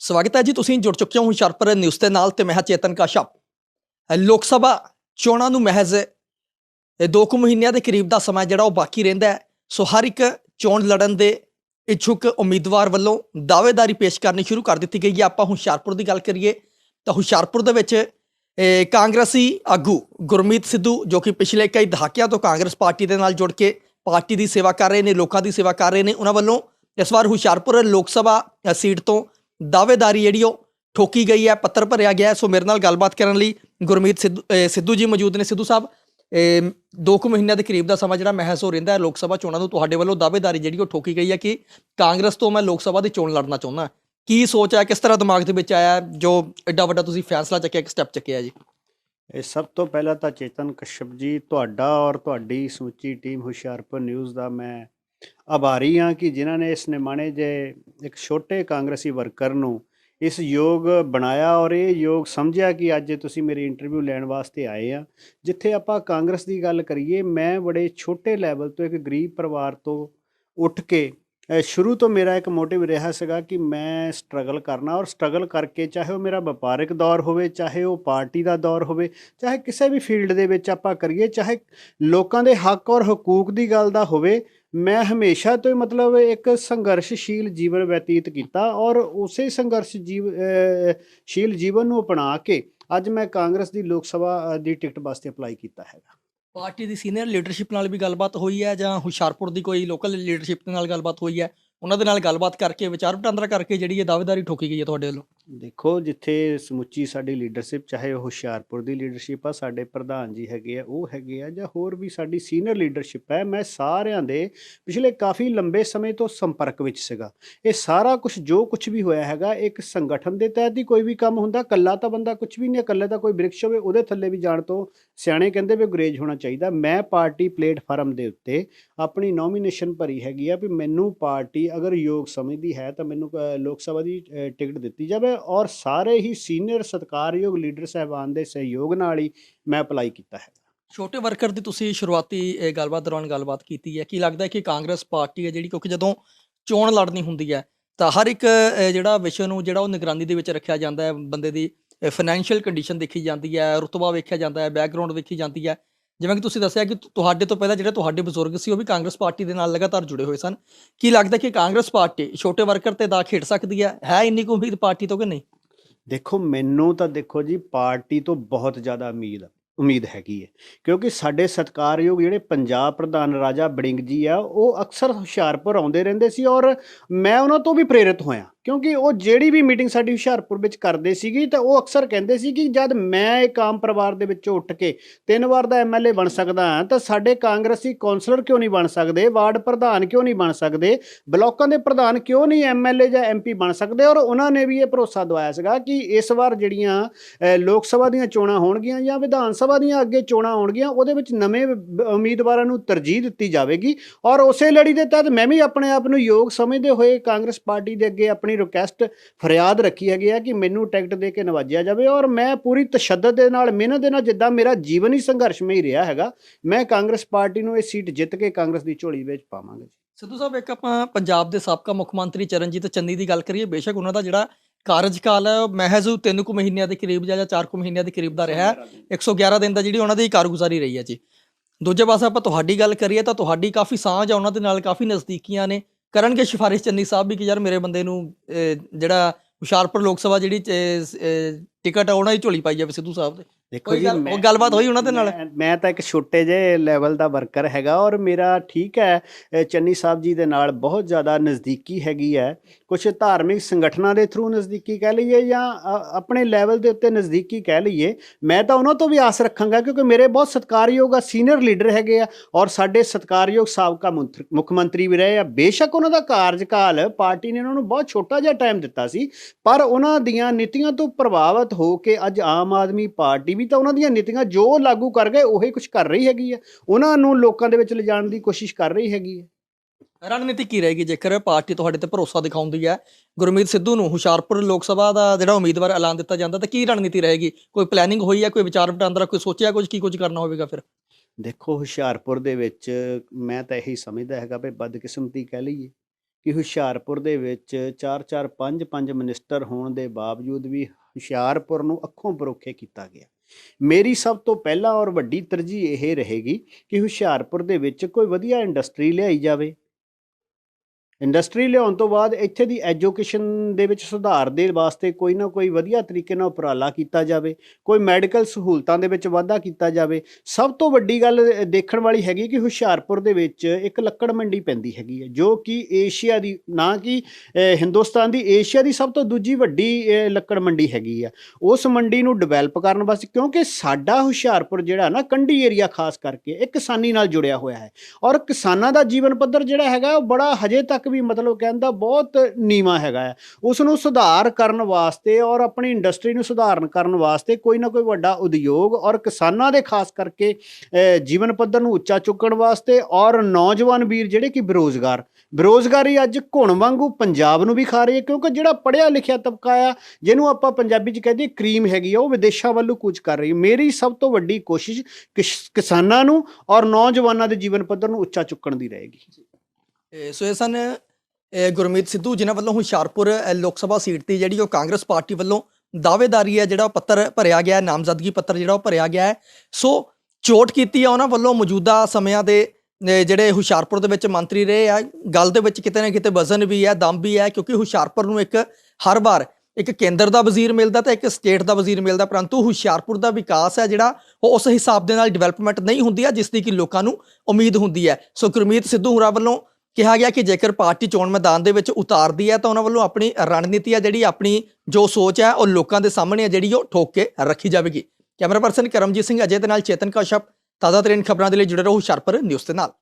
ਸਵਾਗਤ ਹੈ ਜੀ ਤੁਸੀਂ ਜੁੜ ਚੁੱਕੇ ਹੋ ਹੁਸ਼ਿਆਰਪੁਰ ਨਿਊਜ਼ ਦੇ ਨਾਲ ਤੇ ਮੈਂ ਚੇਤਨ ਕਾਸ਼ਪ। ਲੋਕ ਸਭਾ ਚੋਣਾਂ ਨੂੰ ਮਹਿਜ਼ ਇਹ ਦੋ ਕੁ ਮਹੀਨਿਆਂ ਦੇ ਕਰੀਬ ਦਾ ਸਮਾਂ ਜਿਹੜਾ ਉਹ ਬਾਕੀ ਰਹਿੰਦਾ ਹੈ। ਸੋ ਹਰ ਇੱਕ ਚੋਣ ਲੜਨ ਦੇ ਇੱਛੁਕ ਉਮੀਦਵਾਰ ਵੱਲੋਂ ਦਾਅਵੇਦਾਰੀ ਪੇਸ਼ ਕਰਨੀ ਸ਼ੁਰੂ ਕਰ ਦਿੱਤੀ ਗਈ ਹੈ। ਆਪਾਂ ਹੁਸ਼ਿਆਰਪੁਰ ਦੀ ਗੱਲ ਕਰੀਏ ਤਾਂ ਹੁਸ਼ਿਆਰਪੁਰ ਦੇ ਵਿੱਚ ਕਾਂਗਰਸੀ ਆਗੂ ਗੁਰਮੀਤ ਸਿੱਧੂ ਜੋ ਕਿ ਪਿਛਲੇ ਕਈ ਦਹਾਕਿਆਂ ਤੋਂ ਕਾਂਗਰਸ ਪਾਰਟੀ ਦੇ ਨਾਲ ਜੁੜ ਕੇ ਪਾਰਟੀ ਦੀ ਸੇਵਾ ਕਰ ਰਹੇ ਨੇ, ਲੋਕਾਂ ਦੀ ਸੇਵਾ ਕਰ ਰਹੇ ਨੇ, ਉਹਨਾਂ ਵੱਲੋਂ ਇਸ ਵਾਰ ਹੁਸ਼ਿਆਰਪੁਰ ਲੋਕ ਸਭਾ ਸੀਟ ਤੋਂ ਦਾਅਵੇਦਾਰੀ ਜਿਹੜੀ ਉਹ ਠੋਕੀ ਗਈ ਹੈ ਪੱਤਰ ਭਰਿਆ ਗਿਆ ਸੋ ਮੇਰੇ ਨਾਲ ਗੱਲਬਾਤ ਕਰਨ ਲਈ ਗੁਰਮੀਤ ਸਿੱਧੂ ਸਿੱਧੂ ਜੀ ਮੌਜੂਦ ਨੇ। ਸਿੱਧੂ ਸਾਹਿਬ ਅ, ਦੋ ਕੁ ਮਹੀਨਿਆਂ ਦੇ ਕਰੀਬ ਦਾ ਸਮਾਂ ਜਿਹੜਾ ਮਹਿਸ ਹੋ ਰਹਿੰਦਾ ਹੈ ਲੋਕ ਸਭਾ ਚੋਣਾਂ ਨੂੰ ਤੁਹਾਡੇ ਵੱਲੋਂ ਦਾਅਵੇਦਾਰੀ ਜਿਹੜੀ ਉਹ ਠੋਕੀ ਗਈ ਹੈ ਕਿ ਕਾਂਗਰਸ ਤੋਂ ਮੈਂ ਲੋਕ ਸਭਾ ਦੀ ਚੋਣ ਲੜਨਾ ਚਾਹੁੰਦਾ ਕੀ ਸੋਚ ਹੈ ਕਿਸ ਤਰ੍ਹਾਂ ਦਿਮਾਗ ਦੇ ਵਿੱਚ ਆਇਆ ਜੋ ਐਡਾ ਵੱਡਾ ਤੁਸੀਂ ਫੈਸਲਾ ਚੱਕਿਆ ਇੱਕ ਸਟੈਪ ਚੱਕਿਆ ਜੀ? ਇਹ ਸਭ ਤੋਂ ਪਹਿਲਾਂ ਤਾਂ ਚੇਤਨ ਕਸ਼ਪ ਜੀ ਤੁਹਾਡਾ ਔਰ ਤੁਹਾਡੀ ਸਮੁੱਚੀ ਟੀਮ ਹੁਸ਼ਿਆਰਪੁਰ ਨਿਊਜ਼ ਦਾ ਮੈਂ ਆਭਾਰੀ ਹਾਂ ਕਿ ਜਿਨ੍ਹਾਂ ਨੇ ਇਸ ਨਿਮਾਣੇ ਜੇ ਇੱਕ ਛੋਟੇ ਕਾਂਗਰਸੀ ਵਰਕਰ ਨੂੰ ਇਸ ਯੋਗ ਬਣਾਇਆ ਔਰ ਇਹ ਯੋਗ ਸਮਝਿਆ ਕਿ ਅੱਜ ਤੁਸੀਂ ਮੇਰੀ ਇੰਟਰਵਿਊ ਲੈਣ ਵਾਸਤੇ ਆਏ ਆ। ਜਿੱਥੇ ਆਪਾਂ ਕਾਂਗਰਸ ਦੀ ਗੱਲ ਕਰੀਏ, ਮੈਂ ਬੜੇ ਛੋਟੇ ਲੈਵਲ ਤੋਂ ਇੱਕ ਗਰੀਬ ਪਰਿਵਾਰ ਤੋਂ ਉੱਠ ਕੇ ਸ਼ੁਰੂ ਤੋਂ ਮੇਰਾ ਇੱਕ ਮੋਟਿਵ ਰਿਹਾ ਸੀਗਾ ਕਿ ਮੈਂ ਸਟਰਗਲ ਕਰਨਾ ਔਰ ਸਟਰਗਲ ਕਰਕੇ ਚਾਹੇ ਉਹ ਮੇਰਾ ਵਪਾਰਕ ਦੌਰ ਹੋਵੇ, ਚਾਹੇ ਉਹ ਪਾਰਟੀ ਦਾ ਦੌਰ ਹੋਵੇ, ਚਾਹੇ ਕਿਸੇ ਵੀ ਫੀਲਡ ਦੇ ਵਿੱਚ ਆਪਾਂ ਕਰੀਏ, ਚਾਹੇ ਲੋਕਾਂ ਦੇ ਹੱਕ ਔਰ ਹਕੂਕ ਦੀ ਗੱਲ ਦਾ ਹੋਵੇ ਮੈਂ ਹਮੇਸ਼ਾ ਤੋਂ ਮਤਲਬ ਇੱਕ ਸੰਘਰਸ਼ਸ਼ੀਲ ਜੀਵਨ ਬਤੀਤ ਕੀਤਾ ਔਰ ਉਸੇ ਸੰਘਰਸ਼ ਜੀਵ ਸ਼ੀਲ ਜੀਵਨ ਨੂੰ ਅਪਣਾ ਕੇ ਅੱਜ ਮੈਂ ਕਾਂਗਰਸ ਦੀ ਲੋਕ ਸਭਾ ਦੀ ਟਿਕਟ ਵਾਸਤੇ ਅਪਲਾਈ ਕੀਤਾ ਹੈਗਾ। ਪਾਰਟੀ ਦੀ ਸੀਨੀਅਰ ਲੀਡਰਸ਼ਿਪ ਨਾਲ ਵੀ ਗੱਲਬਾਤ ਹੋਈ ਹੈ ਜਾਂ ਹੁਸ਼ਿਆਰਪੁਰ ਦੀ ਕੋਈ ਲੋਕਲ ਲੀਡਰਸ਼ਿਪ ਦੇ ਨਾਲ ਗੱਲਬਾਤ ਹੋਈ ਹੈ, ਉਹਨਾਂ ਦੇ ਨਾਲ ਗੱਲਬਾਤ ਕਰਕੇ, ਵਿਚਾਰ ਵਟਾਂਦਰਾ ਕਰਕੇ ਜਿਹੜੀ ਇਹ ਦਾਅਵੇਦਾਰੀ ਠੋਕੀ ਗਈ ਹੈ ਤੁਹਾਡੇ ਵੱਲੋਂ? ਦੇਖੋ ਜਿੱਥੇ ਸਮੁੱਚੀ ਸਾਡੀ ਲੀਡਰਸ਼ਿਪ ਚਾਹੇ ਉਹ ਹੁਸ਼ਿਆਰਪੁਰ ਦੀ ਲੀਡਰਸ਼ਿਪ ਆ ਸਾਡੇ ਪ੍ਰਧਾਨ ਜੀ ਹੈਗੇ ਆ ਉਹ ਹੈਗੇ ਆ ਜਾਂ ਹੋਰ ਵੀ ਸਾਡੀ ਸੀਨੀਅਰ ਲੀਡਰਸ਼ਿਪ ਹੈ ਮੈਂ ਸਾਰਿਆਂ ਦੇ ਪਿਛਲੇ ਕਾਫੀ ਲੰਬੇ ਸਮੇਂ ਤੋਂ ਸੰਪਰਕ ਵਿੱਚ ਸੀਗਾ। ਇਹ ਸਾਰਾ ਕੁਝ ਜੋ ਕੁਝ ਵੀ ਹੋਇਆ ਹੈਗਾ ਇੱਕ ਸੰਗਠਨ ਦੇ ਤਹਿਤ ਹੀ ਕੋਈ ਵੀ ਕੰਮ ਹੁੰਦਾ ਕੱਲਾ ਤਾਂ ਬੰਦਾ ਕੁਝ ਵੀ ਨਹੀਂ ਇਕੱਲੇ ਤਾਂ ਕੋਈ ਬ੍ਰਿਕਸ਼ ਹੋਵੇ ਉਹਦੇ ਥੱਲੇ ਵੀ ਜਾਣ ਤੋਂ ਸਿਆਣੇ ਕਹਿੰਦੇ ਵੀ ਗੁਰੇਜ ਹੋਣਾ ਚਾਹੀਦਾ। ਮੈਂ ਪਾਰਟੀ ਪਲੇਟਫਾਰਮ ਦੇ ਉੱਤੇ ਆਪਣੀ ਨੋਮੀਨੇਸ਼ਨ ਭਰੀ ਹੈਗੀ ਆ ਵੀ ਮੈਨੂੰ ਪਾਰਟੀ ਅਗਰ ਯੋਗ ਸਮਝਦੀ ਹੈ ਤਾਂ ਮੈਨੂੰ ਅ, ਲੋਕ ਸਭਾ ਦੀ ਟਿਕਟ ਦਿੱਤੀ ਜਾਵੇ ਔਰ ਸਾਰੇ ਹੀ ਸੀਨੀਅਰ ਸਤਿਕਾਰਯੋਗ ਲੀਡਰ ਸਾਹਿਬਾਨ ਦੇ ਸਹਿਯੋਗ ਨਾਲ ਹੀ ਮੈਂ ਅਪਲਾਈ ਕੀਤਾ ਹੈ। ਛੋਟੇ ਵਰਕਰ ਦੀ ਤੁਸੀਂ ਸ਼ੁਰੂਆਤੀ ਗੱਲਬਾਤ ਦੌਰਾਨ ਗੱਲਬਾਤ ਕੀਤੀ ਹੈ। ਕੀ ਲੱਗਦਾ ਹੈ ਕਿ ਕਾਂਗਰਸ ਪਾਰਟੀ ਹੈ ਜਿਹੜੀ ਕਿਉਂਕਿ ਜਦੋਂ ਚੋਣ ਲੜਨੀ ਹੁੰਦੀ ਹੈ, ਤਾਂ ਹਰ ਇੱਕ ਜਿਹੜਾ ਵਿਸ਼ੇ ਨੂੰ, ਜਿਹੜਾ ਉਹ ਨਿਗਰਾਨੀ ਦੇ ਵਿੱਚ ਰੱਖਿਆ ਜਾਂਦਾ ਹੈ। ਬੰਦੇ ਦੀ ਫਾਈਨੈਂਸ਼ੀਅਲ ਕੰਡੀਸ਼ਨ ਦੇਖੀ ਜਾਂਦੀ ਹੈ, ਰੁਤਬਾ ਵੇਖਿਆ ਜਾਂਦਾ ਹੈ ਬੈਕਗ੍ਰਾਉਂਡ ਵੇਖੀ ਜਾਂਦੀ ਹੈ। ਜਿਵੇਂ ਕਿ ਤੁਸੀਂ ਦੱਸਿਆ ਕਿ ਤੁਹਾਡੇ ਤੋਂ ਪਹਿਲਾਂ ਜਿਹੜੇ ਤੁਹਾਡੇ ਬਜ਼ੁਰਗ ਸੀ, ਉਹ ਵੀ ਕਾਂਗਰਸ ਪਾਰਟੀ ਦੇ ਨਾਲ ਲਗਾਤਾਰ ਜੁੜੇ ਹੋਏ ਸਨ। ਕੀ ਲੱਗਦਾ ਕਿ ਕਾਂਗਰਸ ਪਾਰਟੀ ਛੋਟੇ ਵਰਕਰ ਤੇ ਦਾ ਖੇਡ ਸਕਦੀ ਹੈ? ਹੈ ਇੰਨੀ ਕੁ ਉਮੀਦ ਪਾਰਟੀ ਤੋਂ ਕਿ ਨਹੀਂ? ਦੇਖੋ, ਮੈਨੂੰ ਤਾਂ ਦੇਖੋ ਜੀ, ਪਾਰਟੀ ਤੋਂ ਬਹੁਤ ਜ਼ਿਆਦਾ ਉਮੀਦ ਆ ਉਮੀਦ ਹੈਗੀ ਹੈ। ਕਿਉਂਕਿ ਸਾਡੇ ਸਤਿਕਾਰਯੋਗ ਜਿਹੜੇ ਪੰਜਾਬ ਪ੍ਰਧਾਨ ਰਾਜਾ ਬੜਿੰਗ ਜੀ ਆ, ਉਹ ਅਕਸਰ ਹੁਸ਼ਿਆਰਪੁਰ ਆਉਂਦੇ ਰਹਿੰਦੇ ਸੀ ਔਰ ਮੈਂ ਉਹਨਾਂ ਤੋਂ ਵੀ ਪ੍ਰੇਰਿਤ ਹੋਇਆ। ਕਿਉਂਕਿ ਉਹ ਜਿਹੜੀ ਵੀ ਮੀਟਿੰਗ ਸਾਡੀ ਹੁਸ਼ਿਆਰਪੁਰ ਵਿੱਚ ਕਰਦੇ ਸੀਗੀ, ਤਾਂ ਉਹ ਅਕਸਰ ਕਹਿੰਦੇ ਸੀ ਕਿ ਜਦ ਮੈਂ ਇੱਕ ਆਮ ਪਰਿਵਾਰ ਦੇ ਵਿੱਚੋਂ ਉੱਠ ਕੇ ਤਿੰਨ ਵਾਰ ਦਾ ਐਮਐਲਏ ਬਣ ਸਕਦਾ ਹਾਂ, ਤਾਂ ਸਾਡੇ ਕਾਂਗਰਸੀ ਕੌਂਸਲਰ ਕਿਉਂ ਨਹੀਂ ਬਣ ਸਕਦੇ? ਵਾਰਡ ਪ੍ਰਧਾਨ ਕਿਉਂ ਨਹੀਂ ਬਣ ਸਕਦੇ? ਬਲਾਕਾਂ ਦੇ ਪ੍ਰਧਾਨ ਕਿਉਂ ਨਹੀਂ ਐਮਐਲਏ ਜਾਂ ਐਮਪੀ ਬਣ ਸਕਦੇ? ਔਰ ਉਹਨਾਂ ਨੇ ਵੀ ਇਹ ਭਰੋਸਾ ਦਵਾਇਆ ਸੀਗਾ ਕਿ ਇਸ ਵਾਰ ਜਿਹੜੀਆਂ ਲੋਕ ਸਭਾ ਦੀਆਂ ਚੋਣਾਂ ਹੋਣਗੀਆਂ ਜਾਂ ਵਿਧਾਨ ਸਭਾ ਦੀਆਂ ਅੱਗੇ ਚੋਣਾਂ ਹੋਣਗੀਆਂ, ਉਹਦੇ ਵਿੱਚ ਨਵੇਂ ਉਮੀਦਵਾਰਾਂ ਨੂੰ ਤਰਜੀਹ ਦਿੱਤੀ ਜਾਵੇਗੀ। ਔਰ ਉਸੇ ਲੜੀ ਦੇ ਤਹਿਤ ਮੈਂ ਵੀ ਆਪਣੇ ਆਪ ਨੂੰ ਯੋਗ ਸਮਝਦੇ ਹੋਏ ਕਾਂਗਰਸ ਪਾਰਟੀ ਦੇ ਅੱਗੇ ਆਪਣੇ ਰਿਕੁਐਸਟ ਫਰਿਆਦ ਰੱਖੀ ਹੈਗੀ ਆ ਕਿ ਮੈਨੂੰ ਟਿਕਟ ਦੇ ਕੇ ਨਵਾਜਿਆ ਜਾਵੇ ਔਰ ਮੈਂ ਪੂਰੀ ਤਸ਼ੱਦਦ ਦੇ ਨਾਲ ਮਿਹਨਤ ਦੇ ਨਾਲ ਜਿੱਦਾਂ ਮੇਰਾ ਜੀਵਨ ਹੀ ਸੰਘਰਸ਼ਮਈ ਰਿਹਾ ਹੈਗਾ ਮੈਂ ਕਾਂਗਰਸ ਪਾਰਟੀ ਨੂੰ ਇਹ ਸੀਟ ਜਿੱਤ ਕੇ ਕਾਂਗਰਸ ਦੀ ਝੋਲੀ ਵਿੱਚ ਪਾਵਾਂਗਾ ਜੀ। ਸਿੱਧੂ ਸਾਹਿਬ ਇੱਕ ਆਪਾਂ ਪੰਜਾਬ ਦੇ ਸਾਬਕਾ ਮੁੱਖ ਮੰਤਰੀ ਚਰਨਜੀਤ ਚੰਨੀ ਦੀ ਗੱਲ ਕਰੀਏ ਬੇਸ਼ੱਕ ਉਹਨਾਂ ਦਾ ਜਿਹੜਾ ਕਾਰਜਕਾਲ ਹੈ ਮਹਿਜ਼ ਤਿੰਨ ਕੁ ਮਹੀਨਿਆਂ ਦੇ ਕਰੀਬ ਜਾਂ ਚਾਰ ਕੁ ਮਹੀਨਿਆਂ ਦੇ ਕਰੀਬ ਦਾ ਰਿਹਾ ਹੈ। 111 ਦਿਨ ਦਾ ਜਿਹੜੀ ਉਹਨਾਂ ਦੀ ਕਾਰਗੁਜ਼ਾਰੀ ਰਹੀ ਹੈ ਜੀ। ਦੂਜੇ ਪਾਸੇ ਆਪਾਂ ਤੁਹਾਡੀ ਗੱਲ ਕਰੀਏ ਤਾਂ ਤੁਹਾਡੀ ਕਾਫੀ ਸਾਂਝ ਆ ਉਹਨਾਂ ਦੇ ਨਾਲ ਕਾਫੀ ਨਜ਼ਦੀਕੀਆਂ ਨੇ। ਕਰਨਗੇ ਸਿਫਾਰਿਸ਼ ਚੰਨੀ ਸਾਹਿਬ ਵੀ ਕਿ ਯਾਰ ਮੇਰੇ ਬੰਦੇ ਨੂੰ ਜਿਹੜਾ ਹੁਸ਼ਿਆਰਪੁਰ ਲੋਕ ਸਭਾ ਜਿਹੜੀ ਅਹ, ਟਿਕਟ ਆ ਉਹਨਾਂ ਦੀ ਝੋਲੀ ਪਾਈ ਜਾਵੇ ਸਿੱਧੂ ਸਾਹਿਬ ਦੇ ਦੇਖੋ ਜੀ ਉਹ ਗੱਲਬਾਤ ਹੋਈ ਉਹਨਾਂ ਦੇ ਨਾਲ? ਮੈਂ- ਤਾਂ ਇੱਕ ਛੋਟੇ ਜਿਹੇ ਲੈਵਲ ਦਾ ਵਰਕਰ ਹੈਗਾ ਔਰ ਮੇਰਾ ਠੀਕ ਹੈ ਚੰਨੀ ਸਾਹਿਬ ਜੀ ਦੇ ਨਾਲ ਬਹੁਤ ਜ਼ਿਆਦਾ ਨਜ਼ਦੀਕੀ ਹੈਗੀ ਹੈ ਕੁਝ ਧਾਰਮਿਕ ਸੰਗਠਨਾਂ ਦੇ ਥਰੂ ਨਜ਼ਦੀਕੀ ਕਹਿ ਲਈਏ ਜਾਂ ਆਪਣੇ ਲੈਵਲ ਦੇ ਉੱਤੇ ਨਜ਼ਦੀਕੀ ਕਹਿ ਲਈਏ ਮੈਂ ਤਾਂ ਉਹਨਾਂ ਤੋਂ ਵੀ ਆਸ ਰੱਖਾਂਗਾ ਕਿਉਂਕਿ ਮੇਰੇ ਬਹੁਤ ਸਤਿਕਾਰਯੋਗ ਆ ਸੀਨੀਅਰ ਲੀਡਰ ਹੈਗੇ ਆ ਔਰ ਸਾਡੇ ਸਤਿਕਾਰਯੋਗ ਸਾਬਕਾ ਮੁੱਖ ਮੰਤਰੀ ਵੀ ਰਹੇ ਆ ਬੇਸ਼ੱਕ ਉਹਨਾਂ ਦਾ ਕਾਰਜਕਾਲ ਪਾਰਟੀ ਨੇ ਉਹਨਾਂ ਨੂੰ ਬਹੁਤ ਛੋਟਾ ਜਿਹਾ ਟਾਈਮ ਦਿੱਤਾ ਸੀ ਪਰ ਉਹਨਾਂ ਦੀਆਂ ਨੀਤੀਆਂ ਤੋਂ ਪ੍ਰਭਾਵਿਤ ਹੋ ਕੇ ਅੱਜ ਆਮ ਆਦਮੀ ਪਾਰਟੀ ਵੀ ਤਾਂ ਉਹਨਾਂ ਦੀਆਂ ਨੀਤੀਆਂ ਜੋ ਲਾਗੂ ਕਰ ਗਏ ਉਹੀ ਕੁਝ ਕਰ ਰਹੀ ਹੈਗੀ ਆ। ਉਹਨਾਂ ਨੂੰ ਲੋਕਾਂ ਦੇ ਵਿੱਚ ਲਿਜਾਣ ਦੀ ਕੋਸ਼ਿਸ਼ ਕਰ ਰਹੀ ਹੈਗੀ ਹੈ ਰਣਨੀਤੀ ਕੀ ਰਹੇਗੀ? ਜੇਕਰ ਪਾਰਟੀ ਤੁਹਾਡੇ ਤੇ ਭਰੋਸਾ ਦਿਖਾਉਂਦੀ ਹੈ ਗੁਰਮੀਤ ਸਿੱਧੂ ਨੂੰ ਹੁਸ਼ਿਆਰਪੁਰ ਲੋਕ ਸਭਾ ਦਾ ਜਿਹੜਾ ਉਮੀਦਵਾਰ ਐਲਾਨ ਦਿੱਤਾ ਜਾਂਦਾ ਤਾਂ ਕੀ ਰਣਨੀਤੀ ਰਹੇਗੀ? ਕੋਈ ਪਲੈਨਿੰਗ ਹੋਈ ਹੈ ਕੋਈ ਵਿਚਾਰ ਵਟਾਂਦਰਾ ਕੋਈ ਸੋਚਿਆ ਕੁਝ ਕੀ ਕੁਝ ਕਰਨਾ ਹੋਵੇਗਾ ਫਿਰ? ਦੇਖੋ ਹੁਸ਼ਿਆਰਪੁਰ ਦੇ ਵਿੱਚ ਮੈਂ ਤਾਂ ਇਹੀ ਸਮਝਦਾ ਹੈਗਾ ਵੀ ਬਦਕਿਸਮਤੀ ਕਹਿ ਲਈਏ ਕਿ ਹੁਸ਼ਿਆਰਪੁਰ ਦੇ ਵਿੱਚ 4-4 5-5 ਮਿਨਿਸਟਰ ਹੋਣ ਦੇ ਬਾਵਜੂਦ ਵੀ ਹੁਸ਼ਿਆਰਪੁਰ ਨੂੰ ਅੱਖੋਂ ਪਰੋਖੇ ਕੀਤਾ ਗਿਆ। ਮੇਰੀ ਸਭ ਤੋਂ ਪਹਿਲਾਂ ਔਰ ਵੱਡੀ ਤਰਜੀਹ ਇਹ ਰਹੇਗੀ ਕਿ ਹੁਸ਼ਿਆਰਪੁਰ ਦੇ ਵਿੱਚ ਕੋਈ ਵਧੀਆ ਇੰਡਸਟਰੀ ਲਿਆਈ ਜਾਵੇ। ਇੰਡਸਟਰੀ ਲਿਆਉਣ ਤੋਂ ਬਾਅਦ ਇੱਥੇ ਦੀ ਐਜੂਕੇਸ਼ਨ ਦੇ ਵਿੱਚ ਸੁਧਾਰ ਦੇ ਵਾਸਤੇ ਕੋਈ ਨਾ ਕੋਈ ਵਧੀਆ ਤਰੀਕੇ ਨਾਲ ਉਪਰਾਲਾ ਕੀਤਾ ਜਾਵੇ, ਕੋਈ ਮੈਡੀਕਲ ਸਹੂਲਤਾਂ ਦੇ ਵਿੱਚ ਵਾਧਾ ਕੀਤਾ ਜਾਵੇ, ਸਭ ਤੋਂ ਵੱਡੀ ਗੱਲ ਦੇਖਣ ਵਾਲੀ ਹੈਗੀ ਕਿ ਹੁਸ਼ਿਆਰਪੁਰ ਦੇ ਵਿੱਚ ਇੱਕ ਲੱਕੜ ਮੰਡੀ ਪੈਂਦੀ ਹੈਗੀ ਹੈ, ਜੋ ਕਿ ਏਸ਼ੀਆ ਦੀ, ਨਾ ਕਿ ਹਿੰਦੁਸਤਾਨ ਦੀ, ਏਸ਼ੀਆ ਦੀ ਸਭ ਤੋਂ ਦੂਜੀ ਵੱਡੀ ਲੱਕੜ ਮੰਡੀ ਹੈਗੀ ਆ। ਉਸ ਮੰਡੀ ਨੂੰ ਡਿਵੈਲਪ ਕਰਨ ਵਾਸਤੇ, ਕਿਉਂਕਿ ਸਾਡਾ ਹੁਸ਼ਿਆਰਪੁਰ ਜਿਹੜਾ ਨਾ, ਕੰਢੀ ਏਰੀਆ ਖਾਸ ਕਰਕੇ, ਇਹ ਕਿਸਾਨੀ ਨਾਲ ਜੁੜਿਆ ਹੋਇਆ ਹੈ। ਔਰ ਕਿਸਾਨਾਂ ਦਾ ਜੀਵਨ ਪੱਧਰ ਜਿਹੜਾ ਹੈਗਾ, ਉਹ ਬੜਾ ਹਜੇ ਤੱਕ ਵੀ ਮਤਲਬ ਕਹਿੰਦਾ ਬਹੁਤ ਨੀਵਾ ਹੈਗਾ ਹੈ। ਉਸ ਨੂੰ ਸੁਧਾਰ ਕਰਨ ਵਾਸਤੇ ਔਰ ਆਪਣੀ ਇੰਡਸਟਰੀ ਨੂੰ ਸੁਧਾਰਨ ਕਰਨ ਵਾਸਤੇ ਕੋਈ ਨਾ ਕੋਈ ਵੱਡਾ ਉਦਯੋਗ ਔਰ ਕਿਸਾਨਾਂ ਦੇ ਖਾਸ ਕਰਕੇ ਜੀਵਨ ਪੱਧਰ ਨੂੰ ਉੱਚਾ ਚੁੱਕਣ ਵਾਸਤੇ ਔਰ ਨੌਜਵਾਨ ਵੀਰ ਜਿਹੜੇ ਕਿ ਬੇਰੋਜ਼ਗਾਰ, ਬੇਰੋਜ਼ਗਾਰੀ ਅੱਜ ਘੁਣ ਵਾਂਗੂ ਪੰਜਾਬ ਨੂੰ ਵੀ ਖਾ ਰਹੀ ਹੈ ਕਿਉਂਕਿ ਜਿਹੜਾ ਪੜ੍ਹਿਆ ਲਿਖਿਆ ਤਬਕਾ ਆ, ਜਿਹਨੂੰ ਆਪਾਂ ਪੰਜਾਬੀ 'ਚ ਕਹਿੰਦੇ ਕਰੀਮ ਹੈਗੀ ਆ, ਉਹ ਵਿਦੇਸ਼ਾਂ ਵੱਲੋਂ ਕੂਚ ਕਰ ਰਹੀ ਹੈ। ਮੇਰੀ ਸਭ ਤੋਂ ਵੱਡੀ ਕੋਸ਼ਿਸ਼ ਕਿਸਾਨਾਂ ਨੂੰ ਔਰ ਨੌਜਵਾਨਾਂ ਦੇ ਜੀਵਨ ਪੱਧਰ ਨੂੰ ਉੱਚਾ ਚੁੱਕਣ ਦੀ ਰਹੇਗੀ। ਸੋ ਇਹ ਸਨ ਗੁਰਮੀਤ ਸਿੱਧੂ, ਜਿਨ੍ਹਾਂ ਵੱਲੋਂ ਹੁਸ਼ਿਆਰਪੁਰ ਲੋਕ ਸਭਾ ਸੀਟ ਤੇ ਜਿਹੜੀ ਉਹ ਕਾਂਗਰਸ ਪਾਰਟੀ ਵੱਲੋਂ ਦਾਅਵੇਦਾਰੀ ਹੈ, ਜਿਹੜਾ ਉਹ ਪੱਤਰ ਭਰਿਆ ਗਿਆ ਹੈ, ਨਾਮਜ਼ਦਗੀ ਪੱਤਰ ਜਿਹੜਾ ਉਹ ਭਰਿਆ ਗਿਆ ਹੈ। ਸੋ ਚੋਟ ਕੀਤੀ ਹੈ ਉਹਨਾਂ ਵੱਲੋਂ ਮੌਜੂਦਾ ਸਮਿਆਂ ਦੇ ਜਿਹੜੇ ਹੁਸ਼ਿਆਰਪੁਰ ਦੇ ਵਿੱਚ ਮੰਤਰੀ ਰਹੇ ਆ, ਗੱਲ ਦੇ ਵਿੱਚ ਕਿਤੇ ਨਾ ਕਿਤੇ ਵਜ਼ਨ ਵੀ ਹੈ, ਦਮ ਵੀ ਹੈ, ਕਿਉਂਕਿ ਹੁਸ਼ਿਆਰਪੁਰ ਨੂੰ ਇੱਕ ਹਰ ਵਾਰ ਇੱਕ ਕੇਂਦਰ ਦਾ ਵਜ਼ੀਰ ਮਿਲਦਾ ਤੇ ਇੱਕ ਸਟੇਟ ਦਾ ਵਜ਼ੀਰ ਮਿਲਦਾ, ਪਰੰਤੂ ਹੁਸ਼ਿਆਰਪੁਰ ਦਾ ਵਿਕਾਸ ਹੈ ਜਿਹੜਾ, ਉਹ ਉਸ ਹਿਸਾਬ ਦੇ ਨਾਲ ਡਿਵੈਲਪਮੈਂਟ ਨਹੀਂ ਹੁੰਦੀ ਹੈ ਜਿਸ ਦੀ ਕਿ ਲੋਕਾਂ ਨੂੰ ਉਮੀਦ ਹੁੰਦੀ ਹੈ। ਸੋ ਗੁਰਮੀਤ ਸਿੱਧੂ ਹੋਰਾਂ ਵੱਲੋਂ ਕਿਹਾ ਗਿਆ ਕਿ ਜੇਕਰ ਪਾਰਟੀ ਚੋਣ ਮੈਦਾਨ ਦੇ ਵਿੱਚ ਉਤਾਰਦੀ ਹੈ ਤਾਂ ਉਹਨਾਂ ਵੱਲੋਂ ਆਪਣੀ ਰਣਨੀਤੀ ਹੈ ਜਿਹੜੀ ਆਪਣੀ ਜੋ ਸੋਚ ਹੈ ਉਹ ਲੋਕਾਂ ਦੇ ਸਾਹਮਣੇ ਹੈ ਜਿਹੜੀ ਉਹ ਠੋਕ ਕੇ ਰੱਖੀ ਜਾਵੇਗੀ। ਕੈਮਰਾ ਪਰਸਨ ਕਰਮਜੀਤ ਸਿੰਘ ਅਜੇ ਦੇ ਨਾਲ ਚੇਤਨ ਕਸ਼ਪ, ਤਾਜ਼ਾ ਤਰੀਨ ਖਬਰਾਂ ਦੇ ਲਈ ਜੁੜੇ ਰਹੋ ਹੁਸ਼ਿਆਰਪੁਰ ਨਿਊਜ਼ ਦੇ ਨਾਲ।